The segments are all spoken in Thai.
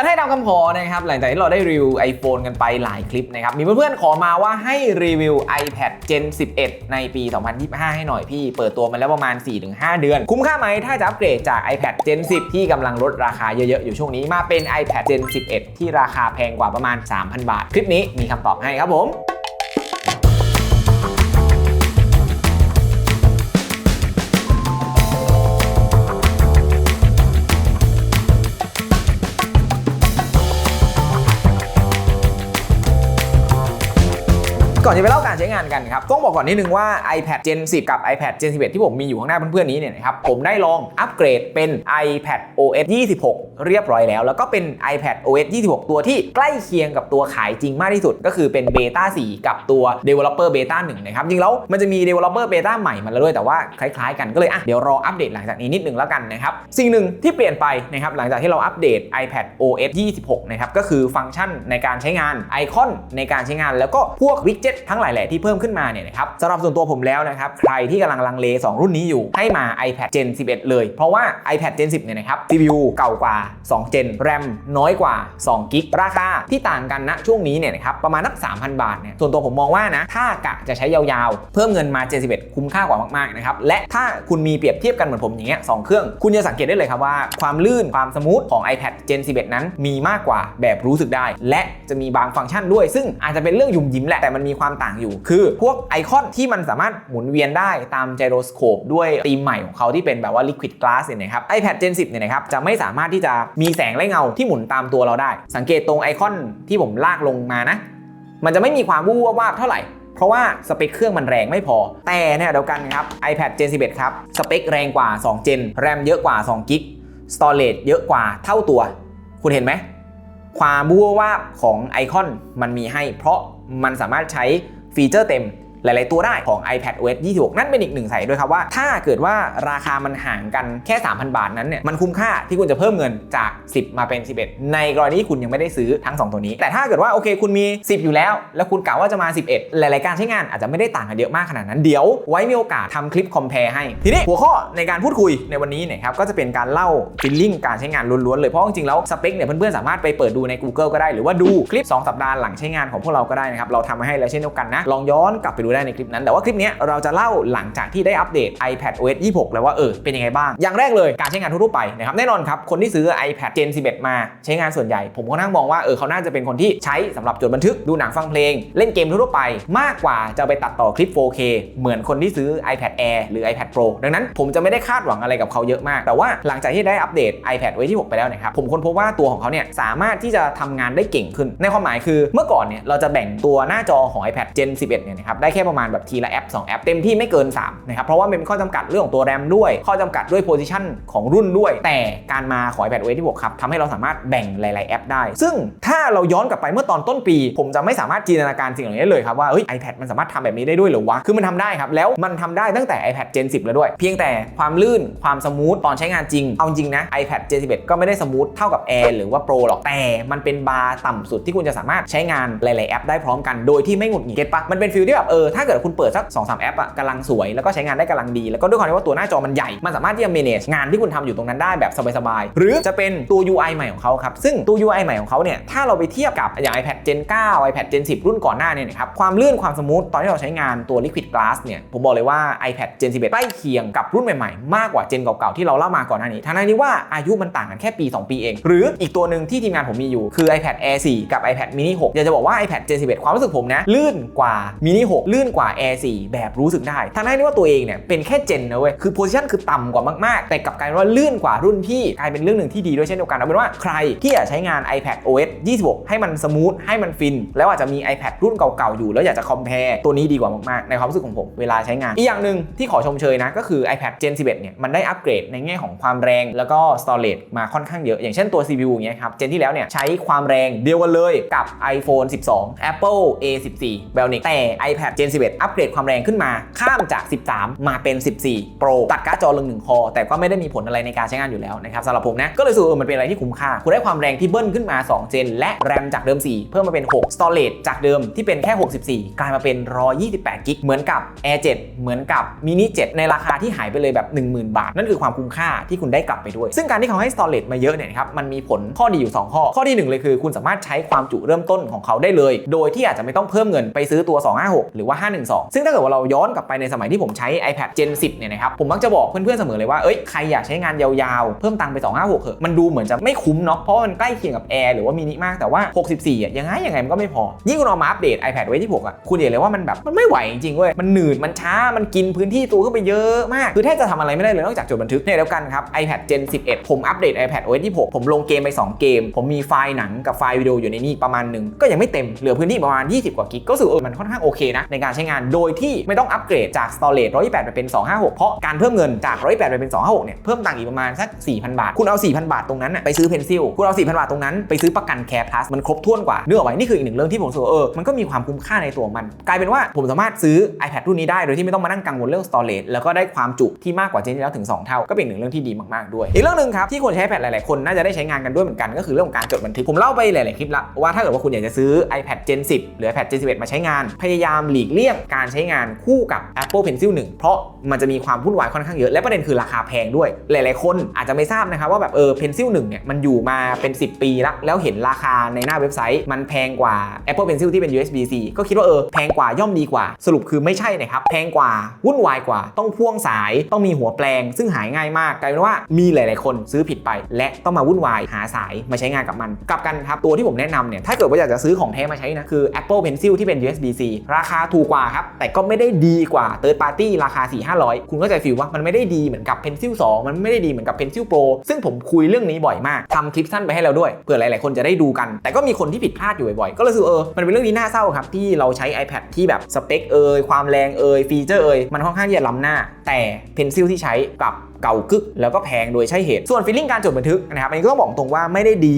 จะให้ตามคำขอนะครับหลังจากที่เราได้รีวิว iPhone กันไปหลายคลิปนะครับมีเพื่อนๆขอมาว่าให้รีวิว iPad Gen 11 ในปี 2025 ให้หน่อยพี่ เปิดตัวมาแล้วประมาณ 4-5 เดือน คุ้มค่าไหมถ้าจะอัปเกรดจาก iPad Gen 10 ที่กำลังลดราคาเยอะๆ อยู่ช่วงนี้มาเป็น iPad Gen 11 ที่ราคาแพงกว่าประมาณ 3,000 บาท คลิปนี้มีคำตอบให้ครับผม ก่อนจะไปเล่าการใช้งานกันครับต้องบอกก่อนนิดนึงว่า iPad Gen 10 กับ iPad Gen 11 ที่ผมมีอยู่ข้างหน้าเพื่อนๆนี้เนี่ยนะครับผมได้ลองอัปเกรดเป็น iPad OS 26 เรียบร้อยแล้ว แล้วก็เป็น iPad OS 26 ตัวที่ใกล้เคียงกับตัวขายจริงมากที่สุด ก็คือเป็น Beta 4 กับตัว Developer Beta 1นะครับจริงแล้วมันจะมี Developer Beta ใหม่มาแล้วด้วยแต่ว่าคล้ายๆ กันก็เลยอะเดี๋ยวรออัปเดตหลังจากนี้นิดนึงแล้วกันนะครับสิ่งหนึ่งที่เปลี่ยนไปนะครับหลังจากที่เราอัปเดต iPad OS 26 นะครับก็คือฟังก์ชันในการใช้งานไอคอนในการใช้งานแล้วก็พวกวิดเจ็ตทั้งหลายแหล่ที่เพิ่มขึ้นมาเนี่ยนะครับสำหรับส่วนตัวผมแล้วนะครับใครที่กำลังลังเล 2 รุ่นนี้อยู่ให้มา iPad Gen 11 เลย เพราะว่า iPad Gen 10 เนี่ยนะครับ CPU เก่ากว่า 2 Gen RAM น้อยกว่า2กิกราคาที่ต่างกันณช่วงนี้เนี่ยนะครับประมาณนัก3,000 บาทเนี่ยส่วนตัวผมมองว่านะถ้ากะจะใช้ยาวๆ เพิ่มเงินมา Gen 11 คุ้มค่ากว่ามากๆนะครับและถ้าคุณมีเปรียบเทียบกันเหมือนผมอย่างเงี้ยสองเครื่องคุณจะสังเกตได้เลยครับว่าความลื่นความสมูทของ iPad Gen 11 นั้นมีมากกว่าแบบรู้สึกได้ และจะมีบางฟังก์ชันด้วย ซึ่งอาจจะเป็นเรื่องยุ่มยิ้มแหละแต่มันมีความต่างอยู่ คือพวกไอคอนที่มันสามารถหมุนเวียนได้ตามไจโรสโคปด้วยธีมใหม่ของเขาที่เป็นแบบว่า Liquid Glass เนี่ยนะครับ iPad Gen 10เนี่ยนะครับจะไม่สามารถที่จะมีแสงและเงาที่หมุนตามตัวเราได้ สังเกตตรงไอคอนที่ผมลากลงมานะ มันจะไม่มีความวูบวาบเท่าไหร่เพราะว่าสเปคเครื่องมันแรงไม่พอ แต่เนี่ยเดียวกันครับ iPad Gen 11 ครับ สเปคแรงกว่า 2 Gen RAM เยอะกว่า 2 g b Storage เยอะกว่าเท่าตัว คุณเห็นไหม ความบูวาบของไอคอนมันมีให้ เพราะมันสามารถใช้ฟีเจอร์เต็ม หลาย ๆ ตัวได้ของ iPad OS 26 นั่นเป็นอีกหนึ่งสายด้วยครับว่า ถ้าเกิดว่าราคามันห่างกันแค่ 3,000 บาทนั้นเนี่ยมันคุ้มค่าที่คุณจะเพิ่มเงินจาก 10 มาเป็น 11 ในกรณีที่คุณยังไม่ได้ซื้อทั้ง 2 ตัวนี้ แต่ถ้าเกิดว่าโอเคคุณมี 10 อยู่แล้ว แล้วคุณกะว่าจะมา 11 หลาย ๆ การใช้งานอาจจะไม่ได้ต่างกันเยอะมากขนาดนั้นเดี๋ยว ไว้มีโอกาสทำคลิปคอมเพลให้ ทีนี้หัวข้อในการพูดคุยในวันนี้เนี่ยครับก็จะเป็นการเล่าฟิลลิ่งการใช้งานล้วน ๆ เลยเพราะจริง ๆ แล้วสเปคเนี่ยเพื่อน ๆ สามารถไปเปิดดูใน Google ก็ได้หรือว่าดูคลิป 2 สัปดาห์หลังใช้งานของพวกเราก็ได้นะครับเราทำมาให้แล้วเช่นเดียวกันนะลองย้อนกลับไปดูได้ในคลิปนั้น แต่ว่าคลิปนี้เราจะเล่าหลังจากที่ได้อัปเดต iPad OS 26 แล้วว่าเออเป็นยังไงบ้าง อย่างแรกเลยการใช้งานทั่วไปนะครับแน่นอนครับคนที่ซื้อ iPad Gen 11 มาใช้งานส่วนใหญ่ ผมก็นั่งมองว่าเออเขาน่าจะเป็นคนที่ใช้สำหรับจดบันทึกดูหนังฟังเพลง เล่นเกมทั่วไป มากกว่าจะไปตัดต่อคลิป 4K เหมือนคนที่ซื้อ iPad Air หรือ iPad Pro ดังนั้นผมจะไม่ได้คาดหวังอะไรกับเขาเยอะมาก แต่ว่าหลังจากที่ได้อัปเดต iPad OS 26ไปแล้วนะครับผมค้นพบว่าตัวของเขาเนี่ยสามารถที่จะทำงานได้เก่งขึ้น ในความหมายคือเมื่อก่อนเนี่ยเราจะแบ่งตัวหน้าจอของ iPad Gen 11 เนี่ยนะครับได้แค่ประมาณแบบทีละแอป 2 แอป เต็มที่ไม่เกิน 3 นะครับ เพราะว่ามันมีข้อจำกัดเรื่องของตัวแรมด้วย ข้อจำกัดด้วยโพซิชันของรุ่นด้วย แต่การมาของ iPad OS 26ครับทำให้เราสามารถแบ่งหลาย ๆ แอปได้ ซึ่งถ้าเราย้อนกลับไปเมื่อตอนต้นปี ผมจะไม่สามารถจินตนาการสิ่งเหล่านี้เลยครับว่าเฮ้ย iPad มันสามารถทำแบบนี้ได้ด้วยหรือวะ คือมันทำได้ครับ แล้วมันทำได้ตั้งแต่ iPad Gen 10 แล้วด้วย เพียงแต่ความลื่น ความสมูท ตอนใช้งานจริง เอาจริงนะ iPad Gen 11 ก็ไม่ได้สมูทเท่ากับ Air หรือว่า Pro หรอก แต่มันเป็นบาร์ต่ำสุดที่คุณจะสามารถใช้งานหลาย ๆ แอปได้พร้อมกัน โดยที่ไม่หงุดหงิดปะมันเป็นฟิลที่แบบเออถ้าเกิดคุณเปิดสัก2 3แอปอะกำลังสวยแล้วก็ใช้งานได้กำลังดี แล้วก็ด้วยความที่ว่าตัวหน้าจอมันใหญ่มันสามารถที่จะ manage งานที่คุณทำอยู่ตรงนั้นได้แบบสบายๆหรือจะเป็นตัว UI ใหม่ของเขาครับซึ่งตัว UI ใหม่ของเขาเนี่ยถ้าเราไปเทียบกับอย่าง iPad Gen 9 iPad Gen 10 รุ่นก่อนหน้าเนี่ยนะครับความลื่นความสมูทตอนที่เราใช้งานตัว Liquid Glass เนี่ยผมบอกเลยว่า iPad Gen 11ใกล้เคียงกับรุ่นใหม่ๆ มากกว่า Gen เก่าๆที่เราเล่ามาก่อนหน้านี้ทั้งนี้ว่าอายุมันต่างกันแค่ปี 2 ปีเอง หรืออีกตัวหนึ่งที่ทีมงานผมมีอยู่คือ iPad Air 4 กับ iPad mini 6อยากจะบอกว่า iPad Gen 11 ความรู้สึกผมนะลื่นกว่า mini 6ลื่นกว่า Air 4 แบบรู้สึกได้ทั้งนี้ว่าตัวเองเนี่ยเป็นแค่ Gen นะเว้ยคือโพซิชันคือต่ำกว่ามากๆ แต่กลับกลายว่าลื่นกว่ารุ่นพี่กลายเป็นเรื่องหนึ่งที่ดีด้วยเช่นเดียวกันเอาเป็นว่าใครที่อยากใช้งาน iPad OS 26 ให้มันสมูทให้มันฟิน แล้วอาจจะมี iPad รุ่นเก่าๆอยู่ แล้วอยากจะคอมเพลตัวนี้ดีกว่ามากๆ ในความรู้สึกของผมเวลาใช้งาน อีกอย่างหนึ่งที่ขอชมเชยนะ ก็คือ iPad Gen 11เนี่ยมันได้อัปเกรดในแง่ของความแรงแล้วก็ storage มาค่อนข้างเยอะ อย่างเช่นตัว CPU อย่างเงี้ยครับ Gen ที่แล้วเนี่ยใช้ความแรงเดียวกันเลยกับ iPhone 12 Apple A14 Bionic แต่ iPad Gen Gen 11 อัปเกรดความแรงขึ้นมา ข้ามจาก 13 มาเป็น 14 Pro ตัดการ์ดจอลงหนึ่งคอ แต่ก็ไม่ได้มีผลอะไรในการใช้งานอยู่แล้วนะครับสำหรับผมนะก็เลยรู้สึกว่าเออมันเป็นอะไรที่คุ้มค่าคุณได้ความแรงที่เบิ้ลขึ้นมา 2 เจน และแรมจากเดิม 4 เพิ่มมาเป็น 6 Storage จากเดิมที่เป็นแค่ 64 กลายมาเป็น 128 กิกเหมือนกับ Air 7 เหมือนกับ Mini 7 ในราคาที่หายไปเลยแบบ 10,000 บาท นั่นคือความคุ้มค่าที่คุณได้กลับไปด้วย ซึ่งการที่เขาให้ Storage มาเยอะเนี่ยนะครับมันมีผลข้อดีอยู่ 2 ข้อ ข้อที่หนึ่งเลยคือ คุณสามารถใช้ความจุเริ่มต้นของเขาได้เลย โดยที่อาจจะไม่ต้องเพิ่มเงินไปซื้อตัว 256 หรือว่า512 ซึ่งถ้าเกิดว่าเราย้อนกลับไปในสมัยที่ผมใช้ iPad Gen 10 เนี่ยนะครับ ผมมักจะบอกเพื่อนๆเสมอเลยว่า เอ้ย ใครอยากใช้งานยาวๆ เพิ่มตังค์ไป 256เถอะ มันดูเหมือนจะไม่คุ้มเนาะ เพราะมันใกล้เคียงกับ Air หรือว่ามินิมาก แต่ว่า 64อะยังไงยังไงมันก็ไม่พอ ยิ่งคุณเอามาอัปเดต iPad ไว้ที่6อะ คุณเห็นเลยว่ามันแบบ มันไม่ไหวจริงๆเว้ย มันหนืด มันช้า มันกินพื้นที่ตัวขึ้นไปเยอะมาก คือแทบจะทำอะไรไม่ได้เลยนอกจากจดบันทึกเนี่ยแล้วกันครับ iPad Gen 11 ผมอัปเดต iPad OS ที่6ผมลงเกมไปสองเกม ผมมีไฟล์หนังกับไฟล์วิดีโออยู่ในนี้ประมาณหนึ่งก็ยังไม่เต็มเหลือพื้นที่ประมาณ 20 กว่ากิกก็รู้สึกเออมันค่อนข้างโอเคนะในการการใช้งาน โดยที่ไม่ต้องอัปเกรดจาก storage 128ไปเป็น 256 เพราะการเพิ่มเงินจาก 128ไปเป็น 256 เนี่ย เพิ่มตังค์อีกประมาณสัก 4,000 บาท คุณเอา 4,000 บาทตรงนั้นไปซื้อเพนซิลคุณเอา 4,000 บาทตรงนั้นไปซื้อประกันแคร์พลัสมันครบถ้วนกว่าเนื้อไหมนี่คืออีกหนึ่งเรื่องที่ผมรู้สึกเออมันก็มีความคุ้มค่าในตัวมัน กลายเป็นว่าผมสามารถซื้อ iPad รุ่นนี้ได้โดยที่ไม่ต้องมานั่งกังวลเรื่อง storage แล้วก็ได้ความจุที่มากกว่าเจนที่แล้วถึง 2 เท่าก็เป็นหนึ่งเรื่องที่ดีมากๆด้วย อีกเรื่องหนึ่งครับที่คนใช้ iPad หลายๆคนน่าจะได้ใช้งานกันด้วยเหมือนกันก็คือเรื่องของการจดบันทึกผมเล่าไปหลายๆคลิปละว่าถ้าเกิดว่าคุณอยากจะซื้อ iPad Gen 10 หรือ iPad Gen 11 มาใช้งานพยายามหลีกเลี่ยงการใช้งานคู่กับ Apple Pencil 1 เพราะมันจะมีความวุ่นวายค่อนข้างเยอะและประเด็นคือราคาแพงด้วย หลาย ๆ คนอาจจะไม่ทราบนะครับว่าแบบเออ Pencil 1เนี่ยมันอยู่มาเป็น 10 ปีแล้วแล้วเห็นราคาในหน้าเว็บไซต์ มันแพงกว่า Apple Pencil ที่เป็น USB-C ก็คิดว่าเออแพงกว่าย่อมดีกว่า สรุปคือไม่ใช่นะครับแพงกว่าวุ่นวายกว่า ต้องพ่วงสายต้องมีหัวแปลง ซึ่งหายง่ายมากกลายเป็นว่ามีหลาย ๆ คนซื้อผิดไป และต้องมาวุ่นวายหาสายมาใช้งานกับมันกลับกันครับตัวที่ผมแนะนำเนี่ยถ้าเกิดว่าอยากจะซื้อของแท้มาใช้นะคือ Apple Pencil ที่เป็น USB-C ราคาถูกกว่าครับ แต่ก็ไม่ได้ดีกว่า Third Party ราคา 4 500 คุณก็จะฟิลว่ามันไม่ได้ดีเหมือนกับ Pencil 2มันไม่ได้ดีเหมือนกับ Pencil Pro ซึ่งผมคุยเรื่องนี้บ่อยมากทำคลิปสั้นไปให้เราด้วยเผื่อหลาย ๆ คนจะได้ดูกัน แต่ก็มีคนที่ผิดพลาดอยู่บ่อย ๆ ก็เลยรู้สึกเออมันเป็นเรื่องที่น่าเศร้าครับที่เราใช้ iPad ที่แบบสเปคเอยความแรงเอยฟีเจอร์เอยมันค่อนข้างที่จะล้ำหน้า แต่ Pencil ที่ใช้กับ เก่ากึก แล้วก็แพงโดยใช่เหตุ ส่วนฟีลลิ่งการจดบันทึกนะครับอันนี้ก็ต้องบอกตรงว่าไม่ได้ดี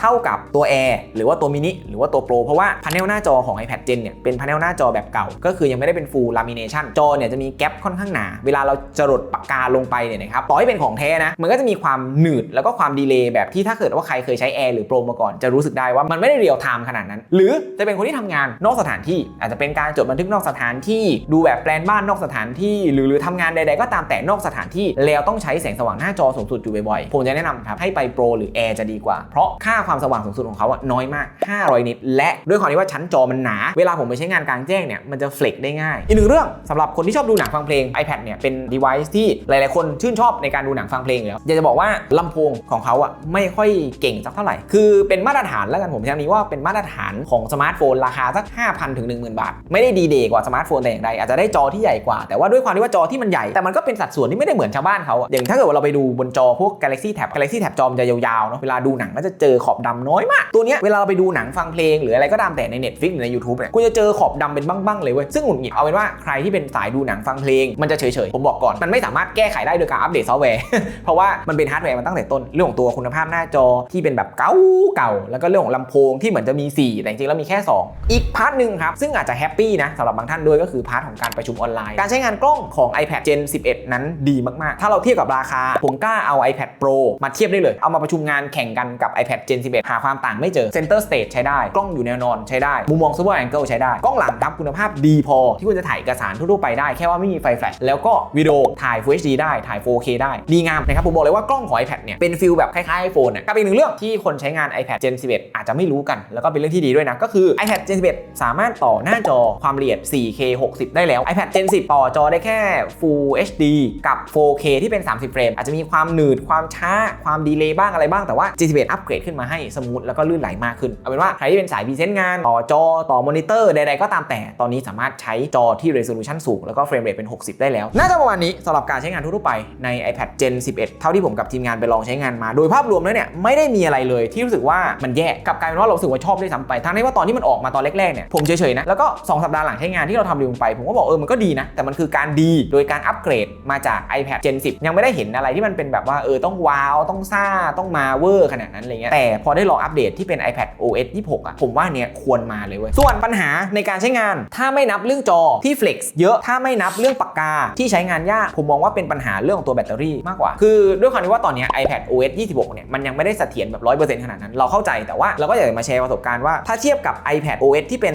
เท่ากับตัว Air หรือว่าตัวมินิหรือว่าตัว Pro เพราะว่าพาเนลหน้าจอของ iPad Gen เนี่ยเป็นพาเนลหน้าจอแบบเก่า ก็คือยังไม่ได้เป็น Full Lamination จอเนี่ยจะมีแกลบค่อนข้างหนา เวลาเราจะรดปากกาลงไปเนี่ยนะครับต่อให้เป็นของแท้นะมันก็จะมีความหนืดแล้วก็ความดีเลย์แบบที่ถ้าเกิดว่าใครเคยใช้ Air หรือ Pro มาก่อน จะรู้สึกได้ว่ามันไม่ได้เรียลไทม์ขนาดนั้น หรือจะเป็นคนที่ทำงานนอกสถานที่ อาจจะเป็นการจดบันทึกนอกสถานที่ ดูแบบแปลนบ้านนอกสถานที่ หรือหรือทำงานใด ๆ ก็ตามแต่นอกสถานที่แล้วต้องใช้แสงสว่างหน้าจอสูงสุดอยู่บ่อยๆ ผมจะแนะนำครับให้ไป Pro หรือ Air จะดีกว่า เพราะค่าความสว่างสูงสุดของเขาอะน้อยมาก 500 นิต และด้วยความที่ว่าชั้นจอมันหนา เวลาผมไปใช้งานกลางแจ้งเนี่ยมันจะเฟลกได้ง่าย อีกหนึ่งเรื่องสำหรับคนที่ชอบดูหนังฟังเพลง iPad เนี่ยเป็น device ที่หลายๆ คนชื่นชอบในการดูหนังฟังเพลงอยู่แล้วอยากจะบอกว่าลำโพงของเขาอะไม่ค่อยเก่งสักเท่าไหร่ คือเป็นมาตรฐานแล้วกันผมใช้คำนี้ว่าเป็นมาตรฐานของสมาร์ทโฟนราคาสัก 5,000ถึง10,000 บาท ไม่ได้ดีเดย์กว่าสมาร์ทโฟนแต่อย่างใดอาจจะได้จอที่ใหญ่กว่าแต่ว่าด้วยความที่ว่าจอที่มันใหญ่แต่มันก็เป็นสัดส่วนที่ไม่ได้เหมือนชาวบ้านเขาอะอย่างถ้าเกิดว่าเราไปดูบนจอพวก Galaxy Tab Galaxy Tab จอมจะยาวๆเนาะเวลาดูหนังก็จะเจอขอบดำน้อยมาก ตัวเนี้ยเวลาเราไปดูหนังฟังเพลงหรืออะไรก็ตามแต่ใน Netflix หรือใน YouTube เนี่ยคุณจะเจอขอบดำเป็นบ้างๆเลยเว้ยซึ่งหงุดหงิดเอาเป็นว่าใครที่เป็นสายดูหนังฟังเพลงมันจะเฉยๆผมบอกก่อนมันไม่สามารถแก้ไขได้โดยการอัปเดตซอฟต์แวร์เพราะว่ามันเป็นฮาร์ดแวร์มาตั้งแต่ต้นเรื่องของตัวคุณภาพหน้าจอที่เป็นแบบเก่าเก่าๆแล้วก็เรื่องของลำโพงที่เหมือนจะมี 4 แต่จริงๆแล้วมีแค่ 2 อีกพาร์ทหนึ่งครับซึ่งอาจจะแฮปปี้นะสำหรับบางท่านด้วยก็คือพาร์ทของการประชุมออนไลน์ การใช้งานกล้องของ iPad Gen 11 นั้นดีมากๆ ถ้าเราเทียบกับราคา ผมกล้าเอา iPad Pro มาเทียบได้เลย เอามาประชุมงานแข่งกันกับ iPad Gen 11 หาความต่างไม่เจอ Center Stage ใช้ได้ กล้องอยู่แนวนอนใช้ได้ มุมมอง Super Angle ใช้ได้ กล้องหลังครับคุณภาพดีพอ ที่คุณจะถ่ายเอกสารทั่วไปได้ แค่ว่าไม่มีไฟแฟลช แล้วก็วิดีโอถ่าย Full HD ได้ ถ่าย 4K ได้ ดีงามนะครับ ผมบอกเลยว่ากล้องของ iPad เนี่ย เป็นฟิลแบบคล้ายๆ iPhone น่ะกับอีกหนึ่งเรื่องที่คนใช้งาน iPad Gen 11 อาจจะไม่รู้กัน แล้วก็เป็นเรื่องที่ดีด้วยนะ ก็คือ iPad Gen 11 สามารถต่อหน้าจอความละเอียด 4K 60 ได้แล้ว iPad Gen 10 ต่อจอได้แค่ Full HD กับ 4K ที่เป็น 30 เฟรม อาจจะมีความหนืดความช้าความดีเลย์บ้างอะไรบ้างแต่ว่า Gen 11 อัปเกรดขึ้นมาให้สมูทแล้วก็ลื่นไหลมากขึ้น เอาเป็นว่าใครที่เป็นสายพรีเซนต์งาน ต่อจอต่อมอนิเตอร์ใดๆก็ตามแต่ตอนนี้สามารถใช้จอที่ resolution สูงแล้วก็เฟรมเรทเป็น 60 ได้แล้ว น่าจะประมาณนี้สำหรับการใช้งานทั่วๆไปใน iPad Gen 11 เท่าที่ผมกับทีมงานไปลองใช้งานมา โดยภาพรวมแล้วเนี่ยไม่ได้มีอะไรเลยที่รู้สึกว่ามันแย่กลับกลายเป็นว่าเราสึกว่าชอบด้วยซ้ำไปทั้งที่ว่าตอนที่มันออกมาตอนแรกๆเนี่ยผมเฉยๆนะแล้วก็ 2 สัปดาห์หลังใช้งานที่เราทำรีวิวไป ผมก็บอกเออมันก็ดีนะแต่มันคือการดีโดยการอัปเกรดมาจาก iPad Gen 10ยังไม่ได้เห็นอะไรที่มันเป็นแบบว่าเออต้องว้าวต้องซ่าต้องมาเวอร์ขนาดนั้นอะไรเงี้ยแต่พอได้ลองอัปเดตที่เป็น iPad OS 26อะผมว่าเนี่ยควรมาเลยเว้ยส่วนปัญหาในการใช้งาน ถ้าไม่นับเรื่องจอที่ Flex เยอะถ้าไม่นับเรื่องปากกาที่ใช้งานยากผมมองว่าเป็นปัญหาเรื่องของตัวแบตเตอรี่มากกว่า คือด้วยความที่ว่าตอนนี้ iPad OS 26เนี่ยมันยังไม่ได้เสถียรแบบ100%ขนาดนั้นเราเข้าใจแต่ว่าเราก็อยากจะมาแชร์ประสบการณ์ว่าถ้าเทียบกับ iPad OS ที่เป็น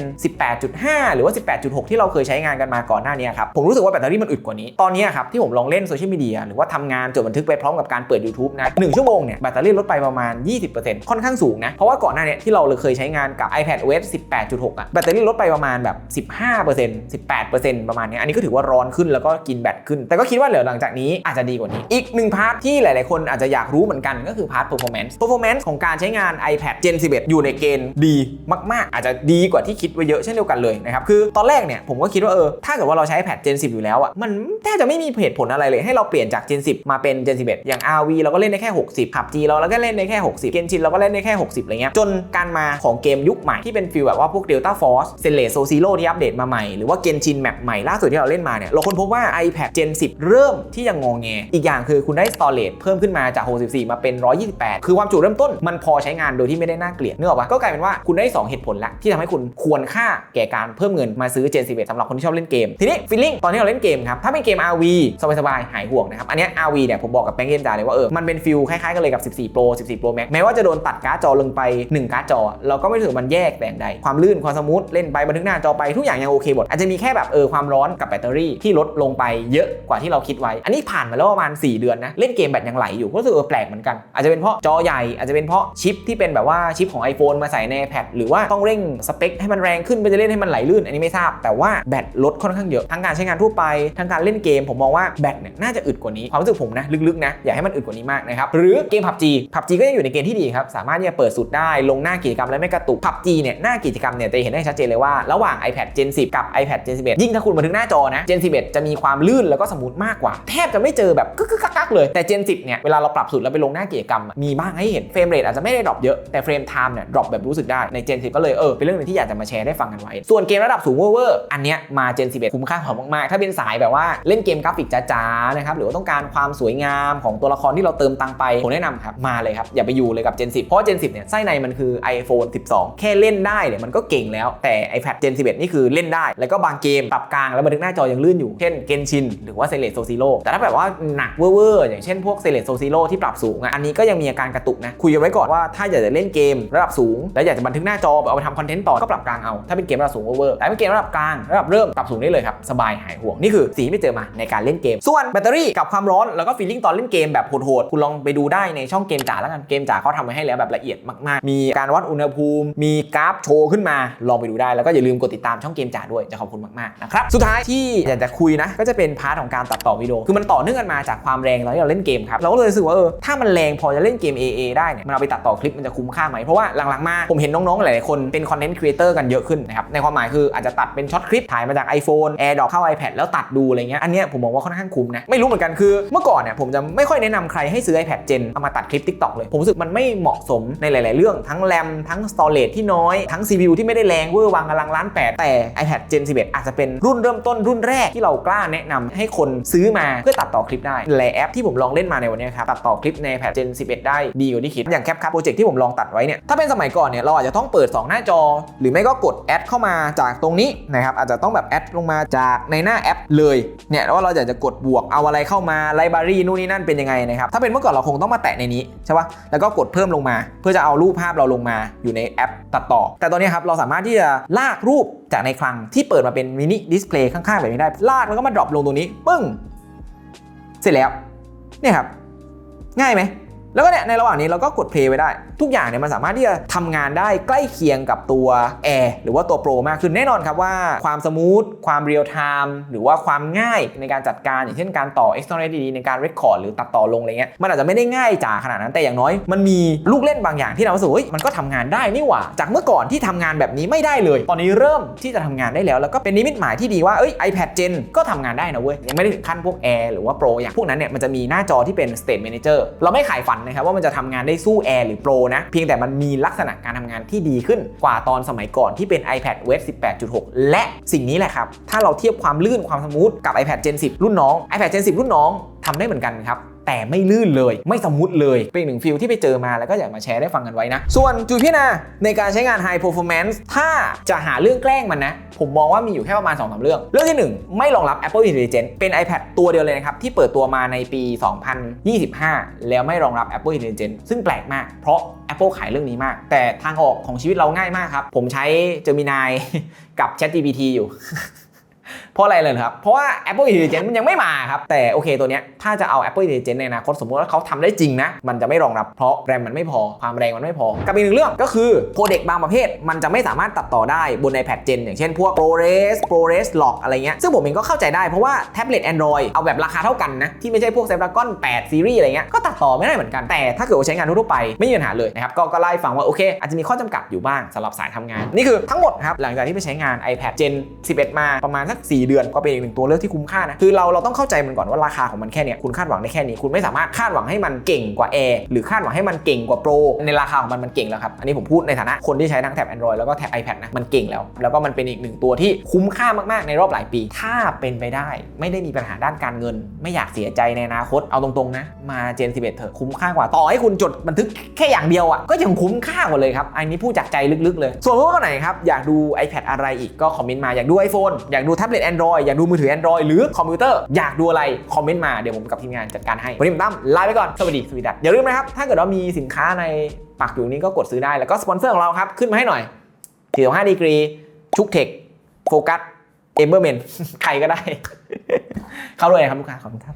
18.5 หรือว่า 18.6 ที่เราเคยใช้งานกันมาก่อนหน้านี้ครับผมรู้สึกว่าแบตเตอรี่มันอึดกว่านี้ตอนนี้ครับที่ผมลองเล่นโซเชียลมีเดียหรือว่าทำงานจดบันทึกไปพร้อมกับการเปิด YouTube นะหชั่วโมงเนี่ยแบตเตอรี่ลดไปประมาณ 20%ค่อนข้างสูงนะ เพราะว่าก่อนหน้านี้ที่เราเคยใช้งานกับ iPad OS 18.6อะแบตเตอรี่ลดไปประมาณแบบ 15% 18%ประมาณนี้อันนี้ก็ถือว่าร้อนขึ้นแล้วก็กินแบตขึ้น แต่ก็คิดว่าเดี๋ยวหลังจากนี้อาจจะดีกว่านี้ อีกหนึ่งพาร์ทที่หลายๆคนอาจจะอยากรู้เหมือนกันก็คือพาร์ท performance performance ของการใช้งาน iPad Gen 11 อยู่ในเกณฑ์ดีมาก ๆ อาจจะดีกว่าที่คิดไว้เยอะเช่นเดียวกันเลยนะครับคือตอนแรกเนี่ยผมก็คิดว่าเออถ้าเกิดว่าเราใช้ iPad Gen 10 อยู่แล้วอะมันแทบจะไม่มีเหตุผลอะไรเลยให้เราเปลี่ยนจากจาก Gen 10 มาเป็น Gen 11 อย่าง RV เราก็เล่นได้แค่ 60 PUBG เราเราก็เล่นได้แค่ 60เกนชินเราก็เล่นได้แค่ 60อะไรเงี้ยจนการมาของเกมยุคใหม่ที่เป็นฟีลแบบว่าพวก Delta Force s e l e s o Zero ที่อัปเดตมาใหม่หรือว่าเกนชินแมปใหม่ล่าสุดที่เราเล่นมาเนี่ยเราค้นพบว่า iPad Gen 10 เริ่มที่จะงงแงอีกอย่างคือคุณได้ storage เพิ่มขึ้นมาจาก 64 มาเป็น 128 คือความจุเริ่มต้นมันพอใช้งานโดยที่ไม่ได้น่าเกลียดเนื้ออกปะก็กลายเป็นว่าคุณได้ 2 เหตุผลละที่ทำให้คุณควรค่าแก่การเพิ่มเงินมาซื้อ Gen 11สำหรับคนที่ชอบเล่นเกมทีนี้ feeling ตอนที่เราเล่นเกมครับถ้าเป็นเกม RV สบายๆหายห่วงนะครับอันนี้ RV เนี่ยผมบอกกับแป้งเกมจ่าเลยว่าเออ มันเป็นฟิลคล้ายๆกันเลยกับ 14 Pro 14 Pro Max แม้ว่าจะโดนตัดการ์ดจอลงไป 1 การ์ดจอ เราก็ไม่ถือมันแยกแต่งใด ความลื่น ความสมูท เล่นไปบันทึกหน้าจอไปทุกอย่างยังโอเคหมด อาจจะมีแค่แบบเออความร้อนกับแบตเตอรี่ที่ลดลงไปเยอะกว่าที่เราคิดไว้ อันนี้ผ่านมาแล้วประมาณ 4 เดือนนะ เล่นเกมแบตยังไหลอยู่ก็รู้สึกเออแปลกเหมือนกัน อาจจะเป็นเพราะจอใหญ่ อาจจะเป็นเพราะชิปที่เป็นแบบว่าชิปของ iPhone มาใส่ใน iPad หรือว่าต้องเร่งสเปคให้มันแรงขึ้นเพื่อจะเล่นให้มันไหลลื่นอันนี้ไม่ทราบ แต่ว่าแบตลดค่อนข้างเยอะทั้งการใช้งานทั่วไปทั้งการเล่นเกมผมมองว่าแบตเนี่ยน่าจะอึดกว่านี้ ความรู้สึกผมนะลึกๆนะอยากให้มันอึดกว่านี้มากนะครับหรือเกม PUBG PUBG ก็ยังอยู่ในเกณฑ์ที่ดีครับสามารถที่จะเปิดสุดได้ลงหน้ากิจกรรมและไม่กระตุก PUBG เนี่ยหน้ากิจกรรมเนี่ยจะเห็นได้ชัดเจนเลยว่าระหว่าง iPad Gen 10 กับ iPad Gen 11 ยิ่งถ้าคุณบันทึกหน้าจอนะ Gen 11 จะมีความลื่นแล้วก็สมูทมากกว่า แทบจะไม่เจอแบบกึกกักเลยแต่ Gen 10 เนี่ยเวลาเราปรับสุดแล้วไปลงหน้ากิจกรรมมีบ้างให้เห็นเฟรมเรทอาจจะไม่ได้ดรอปเยอะแต่เฟรมไทม์เนี่ยดรอปแบบรู้สึกได้ใน Gen 10 ก็เลยเออเป็นเรื่องหนึงที่อยากจะมาแชร์ได้ฟังกันไว้ ส่วนเกมระดับสูงเวอร์อันเนี้ยมา Gen 11 คุ้มค่าพอมากๆ ถ้าเป็นสายแบบว่าเล่นเกมกราฟิกจ๋าๆนะครับหรือว่าต้องการความสวยงามของตัวละครที่เราเติมตังไปผมแนะนำครับมาเลยครับอย่าไปอยู่เลยกับ Gen 10 เพราะ Gen 10เนี่ยไส้ในมันคือ iPhone 12 แค่เล่นได้เนี่ยมันก็เก่งแล้ว แต่ iPad Gen 11 นี่คือเล่นได้ แล้วก็บางเกมปรับกลางแล้วบันทึกหน้าจอยังลื่นอยู่ เช่น Genshin หรือว่า Celeste So Zero แต่ถ้าแบบว่าหนักเวอร์ๆอย่างเช่นพวก Celeste So Zero ที่ปรับสูงอะอันนี้ก็ยังมีอาการกระตุกนะคุยกันไว้ก่อนว่าถ้าอยากจะเล่นเกมระดับสูง แล้วอยากจะบันทึกหน้าจอเอาไปทำคอนเทนต์ต่อก็ปรับกลางเอาถ้าเป็นเกมระดับสูงเวอร์แต่เป็นเกมระดับกลางระดับเริ่มปรับสูงได้เลยครับสบายหายห่วงนี่คือสีที่ไปเจอมาในการเล่นเกมส่วนแบตเตอรี่กับความร้อนแล้วก็ฟีลลิ่งตอนเล่นเกมแบบโหดๆคุณลองไปดูได้ในช่องเกมจ๋าแล้วกันเกมจ๋าเขาทำไว้ให้แล้วแบบละเอียดมากๆ มีการวัดอุณหภูมิ มีกราฟโชว์ขึ้นมาลองไปดูได้แล้วก็อย่าลืมกดติดตามช่องเกมจ๋าด้วยจะขอบคุณมากๆนะครับสุดท้ายที่อยากจะคุยนะก็จะเป็นพาร์ทของการตัดต่อวิดีโอคือมันต่อเนื่องกันมาจากความแรงเราที่เราเล่นเกมครับเราก็เลยรู้สึกว่าเออถ้ามันแรงพอจะเล่นเกม AA ได้เนี่ยมันเอาไปตัดต่อคลิปมันจะคุ้มค่าไหมเพราะว่าหลังๆมาผมเห็นน้องๆหลายๆคนเป็นคอนเทนต์ครีเอเตอร์กันเยอะขึ้นนะครับในความหมายคืออาจจะตัดเป็นช็อตคลิปถ่ายมาจาก iPhone AirDrop เข้า iPad แล้วตัดดูอะไรเงี้ยอันเนี้ยผมมองว่าค่อนข้างคุ้มนะไม่รู้เหมือนกันคือเมื่อก่อนเนี่ยผมจะไม่ค่อยแนะนำใครให้ซื้อ iPad Gen เอามาตัดคลิป TikTok เลย ผมรู้สึกมันไม่เหมาะสมในหลาย ๆ เรื่องทั้งแรมทั้ง storage ที่น้อยทั้ง CPU ที่ไม่ได้แรงเวอร์วังกำลังล้านแปดแต่ iPad Gen 11 อาจจะเป็นรุ่นเริ่มต้นรุ่นแรกที่เรากล้าแนะนำให้คนซื้อมาเพื่อตัดต่อคลิปได้หลายแอปที่ผมลองเล่นมาในวันนี้ครับตัดต่อคลิปใน iPad Gen 11 ได้ดีกว่าที่คิดอย่าง CapCut Project ที่ผมลองตัดไว้เนี่ยถ้าเป็นสมัยก่อนเนี่ยเราอาจจะต้องเปิด 2 หน้าจอ หรือไม่ก็กดแอดเข้ามาจากตรงนี้นะครับอาจจะต้องแบบแอดลงมาจากในหน้าแอปเลยเนี่ยว่าเราอยากจะกดบวกเอาอะไรเข้ามาไลบรารีนู่นนี่นั่นเป็นยังไงนะครับ ถ้าเป็นเมื่อก่อนเราคงต้องมาแตะในนี้ใช่ป่ะ แล้วก็กดเพิ่มลงมา เพื่อจะเอารูปภาพเราลงมาอยู่ในแอปตัดต่อ แต่ตอนนี้ครับเราสามารถที่จะลากรูปจากในคลังที่เปิดมาเป็นมินิดิสเพลย์ข้างๆแบบนี้ได้ ลากแล้วก็มาดรอปลงตรงนี้ปึ้ง เสร็จแล้ว เนี่ยครับ ง่ายไหม แล้วก็เนี่ยในระหว่างนี้เราก็กดเพลย์ไว้ได้ ทุกอย่างเนี่ยมันสามารถที่จะทำงานได้ใกล้เคียงกับตัว Air หรือว่าตัว Pro มากขึ้นแน่นอนครับว่าความสมูทความเรียลไทม์หรือว่าความง่ายในการจัดการ อย่างเช่นการต่อ external SD ในการ record หรือตัดต่อลงอะไรเงี้ยมันอาจจะไม่ได้ง่ายจ๋าขนาดนั้นแต่อย่างน้อย มันมีลูกเล่นบางอย่างที่เรารู้สึกว่าเฮ้ยมันก็ทำงานได้นี่หว่า จากเมื่อก่อนที่ทำงานแบบนี้ไม่ได้เลย ตอนนี้เริ่มที่จะทำงานได้แล้ว แล้วก็เป็นนิมิตหมายที่ดีว่าเอ้ย iPad Gen ก็ทำงานได้นะเว้ยยังไม่ได้ถึงขั้นพวก Air หรือว่า Pro อย่างพวกนั้นเนี่ยมันจะมีหน้าจอที่เป็น State Manager เราไม่ขายฝันนะครับว่ามันจะทำงานได้สู้ Air หรือ Pro นะ เพียงแต่มันมีลักษณะการทำงานที่ดีขึ้นกว่าตอนสมัยก่อนที่เป็น iPad OS 18.6 และสิ่งนี้แหละครับ ถ้าเราเทียบความลื่นความสมูทกับ iPad Gen 10 รุ่นน้อง iPad Gen 10 รุ่นน้องทำได้เหมือนกันครับ แต่ไม่ลื่นเลย ไม่สมูทเลย เป็นอีกหนึ่งฟิลที่ไปเจอมาแล้วก็อยากมาแชร์ได้ฟังกันไว้นะ ส่วนจุดพิจารณาในการใช้งาน High Performance ถ้าจะหาเรื่องแกล้งมันนะ ผมมองว่ามีอยู่แค่ประมาณ2อสเรื่อง เรื่องที่ 1 ไม่รองรับ Apple Intelligence เป็น iPad ตัวเดียวเลยนะครับ ที่เปิดตัวมาในปี 2025 แล้วไม่รองรับ Apple Intelligence ซึ่งแปลกมาก เพราะ Apple ขายเรื่องนี้มาก แต่ทางออกของชีวิตเราง่ายมากครับผมใช้ Gemini กับ ChatGPT อยู่ เพราะอะไรเลยครับ เพราะว่า Apple Intelligence มันยังไม่มาครับ แต่โอเคตัวเนี้ยถ้าจะเอา Apple Intelligence ในอนาคตสมมติว่าเขาทำได้จริงนะ มันจะไม่รองรับเพราะแรมมันไม่พอความแรงมันไม่พอ กับอีกหนึ่งเรื่องก็คือโ o เด็กบางประเภท มันจะไม่สามารถตัดต่อได้บน iPad Gen อย่างเช่นพวก ProRes ProRes Lock อะไรเงี้ยซึ่งผมเองก็เข้าใจได้เพราะว่าแท็บเล็ต Android เอาแบบราคาเท่ากันนะที่ไม่ใช่พวก Snapdragon 8 Series อะไรเงี้ยก็ตัดต่อไม่ได้เหมือนกันแต่ถ้าเกิดว่าใช้งานทั่วไปไม่มีปัญหาเลยนะครับก็ก็ไล่าให้ฟังว่าโอเค อาจจะมีข้อจำกัดอยู่บ้างสำหรับสายทำงาน นี่คือทั้งหมดครับหลังจากที่ไปใช้งาน iPad Gen 11 มาประมาณสัก4 เดือนก็เป็นอีกหนึ่งตัวเลือกที่คุ้มค่านะคือเราเราต้องเข้าใจมันก่อนว่าราคาของมันแค่เนี้ยคุณคาดหวังได้แค่นี้คุณไม่สามารถคาดหวังให้มันเก่งกว่า Air หรือคาดหวังให้มันเก่งกว่า Pro ในราคาของมันมันเก่งแล้วครับอันนี้ผมพูดในฐานะคนที่ใช้ทั้งแท็บ Android แล้วก็แท็บ iPad นะมันเก่งแล้ว แล้วก็มันเป็นอีกหนึ่งตัวที่คุ้มค่ามากๆในรอบหลายปี ถ้าเป็นไปได้ไม่ได้มีปัญหาด้านการเงิน ไม่อยากเสียใจในอนาคตเอาตรงๆนะมา Gen 11 เถอะคุ้มค่ากว่าต่อให้คุณจดบันทึกแค่อย่างเดียวอะก็ยังคุ้มค่ากว่าเลยครับอันนี้พูดจากใจลึกๆเลย ส่วนพวกคนไหนครับอยากดู iPad อะไรอีกก็คอมเมนต์มาอยากดู iPhone อยากดูแท็บเล็ต Android อยากดูมือถือ Android หรือคอมพิวเตอร์อยากดูอะไรคอมเมนต์มาเดี๋ยวผมกับทีมงานจัดการให้ วันนี้ผมตั้มลาไปก่อน สวัสดีสวัสดีดัสอย่าลืมนะครับถ้าเกิดว่ามีสินค้าในปักอยู่นี้ก็กดซื้อได้แล้วก็สปอนเซอร์ของเราครับขึ้นมาให้หน่อย45ดีกรีชุกเทคโฟกัสเอมเบอร์เมนใครก็ได้ เข้าเลยครับลูกค้าขอบคุณครับ